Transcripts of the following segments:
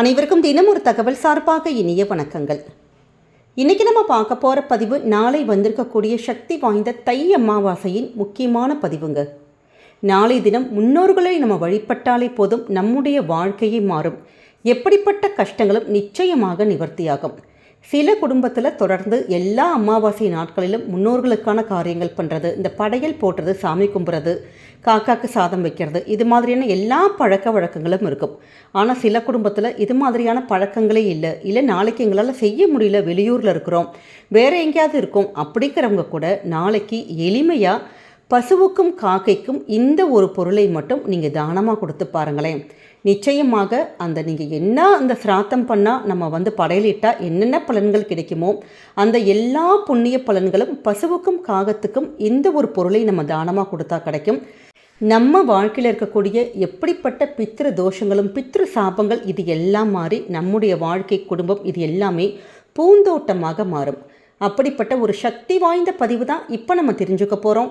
அனைவருக்கும் தினம் ஒரு தகவல் சார்பாக இனிய வணக்கங்கள். இன்னைக்கு நம்ம பார்க்க போகிற பதிவு நாளை வந்திருக்கக்கூடிய சக்தி வாய்ந்த தை அமாவாசையின் முக்கியமான பதிவுங்க. நாளை தினம் முன்னோர்களை நம்ம வழிபட்டாலே போதும் நம்முடைய வாழ்க்கையை மாறும். எப்படிப்பட்ட கஷ்டங்களும் நிச்சயமாக நிவர்த்தியாகும். சில குடும்பத்தில் தொடர்ந்து எல்லா அமாவாசை நாட்களிலும் முன்னோர்களுக்கான காரியங்கள் பண்ணுறது இந்த படையல் போடுறது சாமி கும்புறது காக்காக்கு சாதம் வைக்கிறது இது மாதிரியான எல்லா பழக்க வழக்கங்களும் இருக்கும். ஆனால் சில குடும்பத்தில் இது மாதிரியான பழக்கங்களே இல்லை. இல்லை நாளைக்கு எங்களால் செய்ய முடியல வெளியூரில் இருக்கிறோம் வேறு எங்கேயாவது இருக்கும் அப்படிங்கிறவங்க கூட நாளைக்கு எளிமையாக பசுவுக்கும் காக்கைக்கும் இந்த ஒரு பொருளை மட்டும் நீங்கள் தானமாக கொடுத்து பாருங்களேன். நிச்சயமாக அந்த நீங்கள் என்ன அந்த சிராத்தம் பண்ணால் நம்ம வந்து படையலிட்டால் என்னென்ன பலன்கள் கிடைக்குமோ அந்த எல்லா புண்ணிய பலன்களும் பசுவுக்கும் காகத்துக்கும் இந்த ஒரு பொருளை நம்ம தானமாக கொடுத்தா கிடைக்கும். நம்ம வாழ்க்கையில் இருக்கக்கூடிய எப்படிப்பட்ட பித்திரு தோஷங்களும் பித்திரு சாபங்கள் இது எல்லாம் மாறி நம்முடைய வாழ்க்கை குடும்பம் இது எல்லாமே பூந்தோட்டமாக மாறும். அப்படிப்பட்ட ஒரு சக்தி வாய்ந்த பதிவு தான் இப்போ நம்ம தெரிஞ்சுக்க போகிறோம்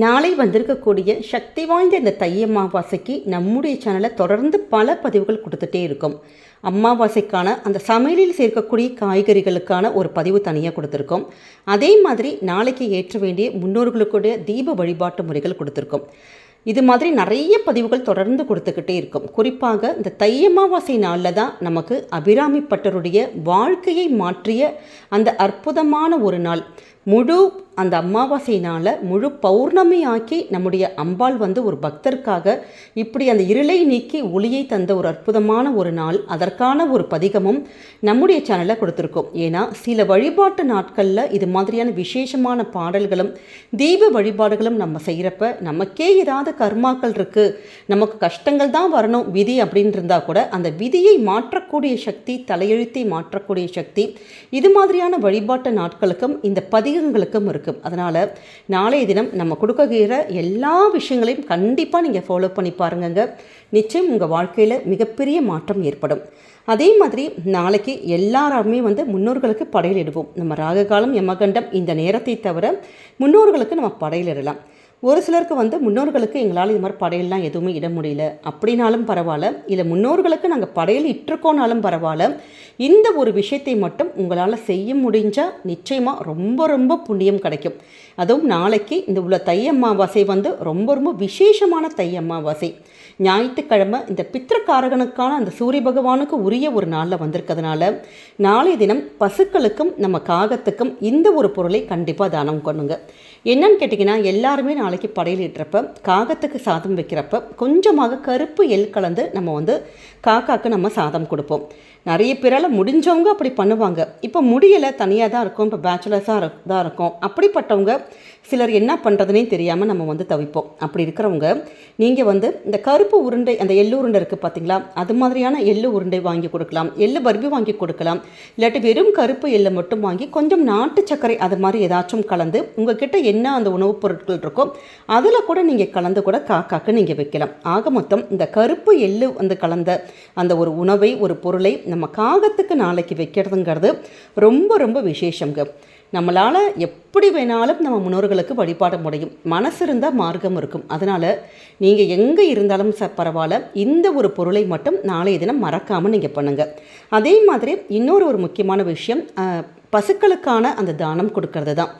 நாளை வந்திருக்கக்கூடிய சக்தி வாய்ந்த இந்த தை அமாவாசைக்கு நம்முடைய சேனலை தொடர்ந்து பல பதிவுகள் கொடுத்துட்டே இருக்கும். அமாவாசைக்கான அந்த சமையலில் சேர்க்கக்கூடிய காய்கறிகளுக்கான ஒரு பதிவு தனியாக கொடுத்துருக்கோம். அதே மாதிரி நாளைக்கு ஏற்ற வேண்டிய முன்னோர்களுக்குடைய தீப வழிபாட்டு முறைகள் கொடுத்துருக்கோம். இது மாதிரி நிறைய பதிவுகள் தொடர்ந்து கொடுத்துக்கிட்டே இருக்கும். குறிப்பாக இந்த தை அமாவாசை நாளில் தான் நமக்கு அபிராமி பட்டருடைய வாழ்க்கையை மாற்றிய அந்த அற்புதமான ஒரு நாள். முழு அந்த அமாவாசை நாளை முழு பௌர்ணமி ஆக்கி நம்முடைய அம்பாள் வந்து ஒரு பக்தருக்காக இப்படி அந்த இருளை நீக்கி ஒளியை தந்த ஒரு அற்புதமான ஒரு நாள் அதற்கான ஒரு பதிகமும் நம்முடைய சேனலில் கொடுத்துருக்கோம். ஏன்னா சில வழிபாட்டு நாட்களில் இது மாதிரியான விசேஷமான பாடல்களும் தெய்வ வழிபாடுகளும் நம்ம செய்கிறப்ப நமக்கே ஏதாவது கர்மாக்கள் இருக்குது நமக்கு கஷ்டங்கள் தான் வரணும் விதி அப்படின்னு இருந்தால் கூட அந்த விதியை மாற்றக்கூடிய சக்தி தலையெழுத்தை மாற்றக்கூடிய சக்தி இது மாதிரியான வழிபாட்டு நாட்களுக்கும் இந்த பதி பதிகங்களுக்கும் இருக்கும். அதனால் நாளைய தினம் நம்ம கொடுக்குகிற எல்லா விஷயங்களையும் கண்டிப்பாக நீங்கள் ஃபாலோ பண்ணி பாருங்கங்க. நிச்சயம் உங்கள் வாழ்க்கையில் மிகப்பெரிய மாற்றம் ஏற்படும். அதே மாதிரி நாளைக்கு எல்லாருமே வந்து முன்னோர்களுக்கு படையலிடுவோம். நம்ம ராககாலம் யமகண்டம் இந்த நேரத்தை தவிர முன்னோர்களுக்கு நம்ம படையலிடலாம். ஒரு சிலருக்கு வந்து முன்னோர்களுக்கு எங்களால் இது மாதிரி படையல்லாம் எதுவுமே இட முடியல. அப்படின்னாலும் பரவாயில்ல. இல்லை முன்னோர்களுக்கு நாங்கள் படையல் இட்டிருக்கோனாலும் பரவாயில்ல. இந்த ஒரு விஷயத்தை மட்டும் உங்களால் செய்ய முடிஞ்சால் நிச்சயமாக ரொம்ப ரொம்ப புண்ணியம் கிடைக்கும். அதுவும் நாளைக்கு இந்த உள்ள தை அமாவாசை வந்து ரொம்ப ரொம்ப விசேஷமான தை அமாவாசை. ஞாயிற்றுக்கிழமை இந்த பித்திரக்காரகனுக்கான அந்த சூரிய பகவானுக்கு உரிய ஒரு நாளில் வந்திருக்கிறதுனால நாளைய தினம் பசுக்களுக்கும் நம்ம காகத்துக்கும் இந்த ஒரு பொருளை கண்டிப்பாக தானம் பண்ணுங்க. என்னன்னு கேட்டிங்கன்னா எல்லாருமே நாளைக்கு படையலிட்டுறப்ப காகத்துக்கு சாதம் வைக்கிறப்ப கொஞ்சமாக கருப்பு எள் கலந்து நம்ம வந்து காக்காக்கு நம்ம சாதம் கொடுப்போம். நிறைய பேரால் முடிஞ்சவங்க அப்படி பண்ணுவாங்க. இப்போ முடியலை தனியாக தான் இருக்கும் இப்போ பேச்சுலர்ஸாக தான் இருக்கும். அப்படிப்பட்டவங்க சிலர் என்ன பண்ணுறதுனே தெரியாமல் நம்ம வந்து தவிப்போம். அப்படி இருக்கிறவங்க நீங்கள் வந்து இந்த கருப்பு உருண்டை அந்த எள்ளு உருண்டை இருக்குது பார்த்தீங்களா அது மாதிரியான எள்ளு உருண்டை வாங்கி கொடுக்கலாம். எள்ளு பர்பி வாங்கி கொடுக்கலாம். இல்லாட்டி வெறும் கருப்பு எள்ளை மட்டும் வாங்கி கொஞ்சம் நாட்டு சர்க்கரை அது மாதிரி ஏதாச்சும் கலந்து உங்ககிட்ட என்ன அந்த உணவுப் பொருட்கள் இருக்கோ அதில் கூட நீங்கள் கலந்து கூட காக்காக்கு நீங்கள் வைக்கலாம். ஆக மொத்தம் இந்த கருப்பு எள்ளு வந்து கலந்த அந்த ஒரு உணவை ஒரு பொருளை நம்ம காகத்துக்கு நாளைக்கு வைக்கிறதுங்கிறது ரொம்ப ரொம்ப விசேஷங்க நம்மளால் எப்படி வேணாலும் நம்ம முன்னோர்களுக்கு வழிபாட முடியும். மனசு இருந்தால் மார்க்கம் இருக்கும். அதனால் நீங்கள் எங்கே இருந்தாலும் ச பரவாயில்ல. இந்த ஒரு பொருளை மட்டும் நாளைய தினம் மறக்காமல் நீங்கள் பண்ணுங்கள் அதே மாதிரி இன்னொரு ஒரு முக்கியமான விஷயம் பசுக்களுக்கான அந்த தானம் கொடுக்கறது தான்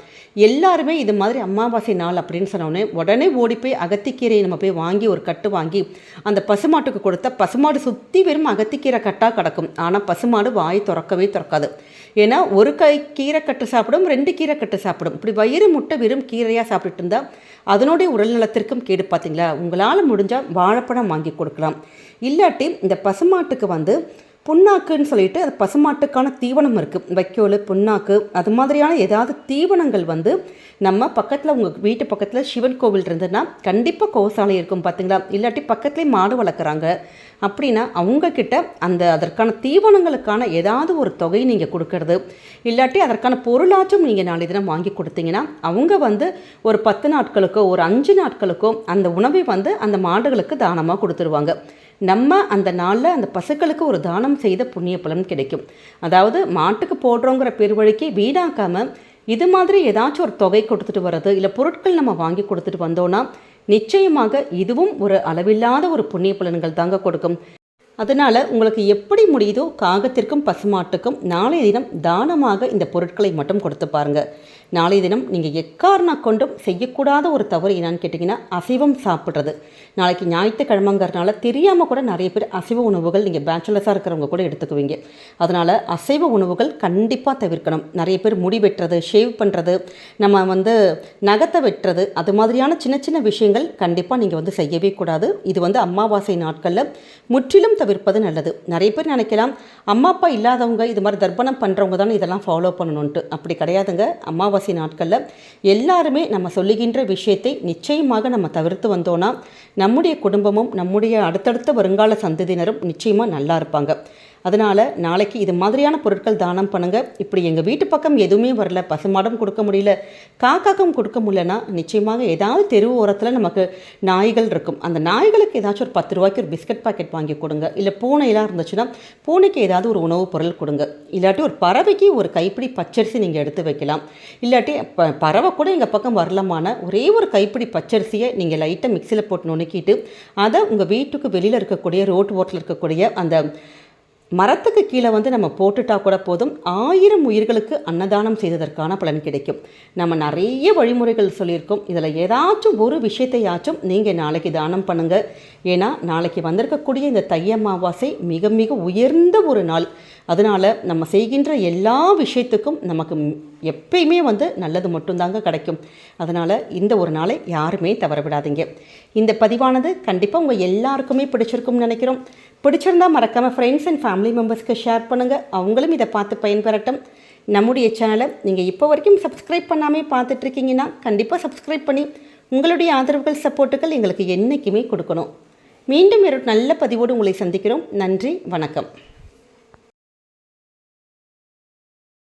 எல்லாருமே இது மாதிரி அமாவாசை நாள் அப்படின்னு சொன்னோடனே உடனே ஓடி போய் அகத்திக்கீரையை நம்ம போய் வாங்கி ஒரு கட்டு வாங்கி அந்த பசுமாட்டுக்கு கொடுத்தா பசுமாடு சுற்றி வெறும் அகத்திக்கீரை கட்டாக கிடக்கும். ஆனால் பசுமாடு வாய் திறக்கவே திறக்காது. ஏன்னா ஒரு கை கீரை கட்டு சாப்பிடும் ரெண்டு கீரை கட்டு சாப்பிடும். இப்படி வயிறு முட்டை வெறும் கீரையாக சாப்பிட்டுட்டு இருந்தால் அதனுடைய உடல் நலத்திற்கும் கேடு பார்த்தீங்களா? உங்களால் முடிஞ்சால் வாழைப்பழம் வாங்கி கொடுக்கலாம். இல்லாட்டி இந்த பசுமாட்டுக்கு வந்து புண்ணாக்குன்னு சொல்லிட்டு அது பசுமாட்டுக்கான தீவனம் இருக்குது வைக்கோல் புண்ணாக்கு அது மாதிரியான ஏதாவது தீவனங்கள் வந்து நம்ம பக்கத்தில் உங்கள் வீட்டு பக்கத்தில் சிவன் கோவில் இருந்ததுன்னா கண்டிப்பாக கோசாலை இருக்கும் பார்த்தீங்களா இல்லாட்டி பக்கத்துலேயே மாடு வளர்க்குறாங்க அப்படின்னா அவங்கக்கிட்ட அந்த அதற்கான தீவனங்களுக்கான ஏதாவது ஒரு தொகை நீங்கள் கொடுக்கறது. இல்லாட்டி அதற்கான பொருளாச்சும் நீங்கள் நாளை தினம் வாங்கி கொடுத்தீங்கன்னா அவங்க வந்து ஒரு பத்து நாட்களுக்கோ ஒரு அஞ்சு நாட்களுக்கோ அந்த உணவை வந்து அந்த மாடுகளுக்கு தானமாக கொடுத்துருவாங்க. நம்ம அந்த நாளில் அந்த பசுக்களுக்கு ஒரு தானம் செய்த புண்ணிய பலன் கிடைக்கும். அதாவது மாட்டுக்கு போடுறோங்கிற பெருவழிக்கு வீணாக்காமல் இது மாதிரி ஏதாச்சும் ஒரு தொகை கொடுத்துட்டு வர்றது இல்லை பொருட்கள் நம்ம வாங்கி கொடுத்துட்டு வந்தோன்னா நிச்சயமாக இதுவும் ஒரு அளவில்லாத ஒரு புண்ணிய பலன்கள் தாங்க கொடுக்கும். அதனால் உங்களுக்கு எப்படி முடியுதோ காகத்திற்கும் பசுமாட்டுக்கும் நாளைய தினம் தானமாக இந்த பொருட்களை மட்டும் கொடுத்து பாருங்கள் நாளைய தினம் நீங்கள் எக்காரணம் கொண்டும் செய்யக்கூடாத ஒரு தவறு என்னன்னு கேட்டிங்கன்னா அசைவம் சாப்பிட்றது. நாளைக்கு ஞாயிற்றுக்கிழமைங்கிறதுனால தெரியாமல் கூட நிறைய பேர் அசைவ உணவுகள் நீங்கள் பேச்சுலர்ஸாக இருக்கிறவங்க கூட எடுத்துக்குவீங்க. அதனால் அசைவ உணவுகள் கண்டிப்பாக தவிர்க்கணும். நிறைய பேர் முடி வெட்டுறது ஷேவ் பண்ணுறது நம்ம வந்து நகத்தை வெட்டுறது அது மாதிரியான சின்ன சின்ன விஷயங்கள் கண்டிப்பாக நீங்கள் வந்து செய்யவே கூடாது. இது வந்து அமாவாசை நாட்களில் முற்றிலும் தவிர்ப்பது நல்லது. நிறைய பேர் நினைக்கலாம் அம்மா அப்பா இல்லாதவங்க இது மாதிரி தர்ப்பணம் பண்ணுறவங்க தானே இதெல்லாம் ஃபாலோ பண்ணணுன்ட்டு அப்படி கிடையாதுங்க. அமாவாசை நாட்களில் எல்லாருமே நம்ம சொல்லுகின்ற விஷயத்தை நிச்சயமாக நம்ம தவிர்த்து வந்தோன்னா நம்முடைய குடும்பமும் நம்முடைய அடுத்தடுத்த வருங்கால சந்ததியினரும் நிச்சயமாக நல்லா இருப்பாங்க. அதனால் நாளைக்கு இது மாதிரியான பொருட்கள் தானம் பண்ணுங்கள் இப்படி எங்கள் வீட்டு பக்கம் எதுவுமே வரல. பசுமாடம் கொடுக்க முடியல. காக்காக்கும் கொடுக்க முடியலன்னா நிச்சயமாக ஏதாவது தெரு ஓரத்தில் நமக்கு நாய்கள் இருக்கும். அந்த நாய்களுக்கு ஏதாச்சும் ஒரு பத்து ரூபாய்க்கு ஒரு பிஸ்கட் பாக்கெட் வாங்கி கொடுங்க. இல்லை பூனையெல்லாம் இருந்துச்சுன்னா பூனைக்கு ஏதாவது ஒரு உணவுப் பொருள் கொடுங்க. இல்லாட்டி ஒரு பறவைக்கு ஒரு கைப்பிடி பச்சரிசி நீங்கள் எடுத்து வைக்கலாம். இல்லாட்டி ப பறவை கூட எங்கள் பக்கம் வரலமான ஒரே ஒரு கைப்பிடி பச்சரிசியை நீங்கள் லைட்டாக மிக்சியில் போட்டு நுணுக்கிட்டு அதை உங்கள் வீட்டுக்கு வெளியில் இருக்கக்கூடிய ரோட்டு ஓட்டில் இருக்கக்கூடிய அந்த மரத்துக்கு கீழே வந்து நம்ம போட்டுட்டா கூட போதும். ஆயிரம் உயிர்களுக்கு அன்னதானம் செய்ததற்கான பலன் கிடைக்கும். நம்ம நிறைய வழிமுறைகள் சொல்லியிருக்கோம். இதில் ஏதாச்சும் ஒரு விஷயத்தையாச்சும் நீங்கள் நாளைக்கு தானம் பண்ணுங்கள் ஏன்னா நாளைக்கு வந்திருக்கக்கூடிய இந்த தைய அமாவாசை மிக மிக உயர்ந்த ஒரு நாள். அதனால் நம்ம செய்கின்ற எல்லா விஷயத்துக்கும் நமக்கு எப்பயுமே வந்து நல்லது மட்டும்தாங்க கிடைக்கும். அதனால் இந்த ஒரு நாளை யாருமே தவற விடாதீங்க இந்த பதிவானது கண்டிப்பாக உங்கள் எல்லாருக்குமே பிடிச்சிருக்கும்னு நினைக்கிறோம். பிடிச்சிருந்தா மறக்காமல் ஃப்ரெண்ட்ஸ் அண்ட் ஃபேமிலி மெம்பர்ஸ்க்கு ஷேர் பண்ணுங்கள் அவங்களும் இதை பார்த்து பயன்பெறட்டும். நம்முடைய சேனலை நீங்கள் இப்போ வரைக்கும் சப்ஸ்கிரைப் பண்ணாமே பார்த்துட்ருக்கீங்கன்னா கண்டிப்பாக சப்ஸ்கிரைப் பண்ணி உங்களுடைய ஆதரவுகள் சப்போர்ட்டுகள் எங்களுக்கு என்றைக்குமே கொடுக்கணும். மீண்டும் ஒரு நல்ல பதிவோடு உங்களை சந்திக்கிறோம். நன்றி வணக்கம்.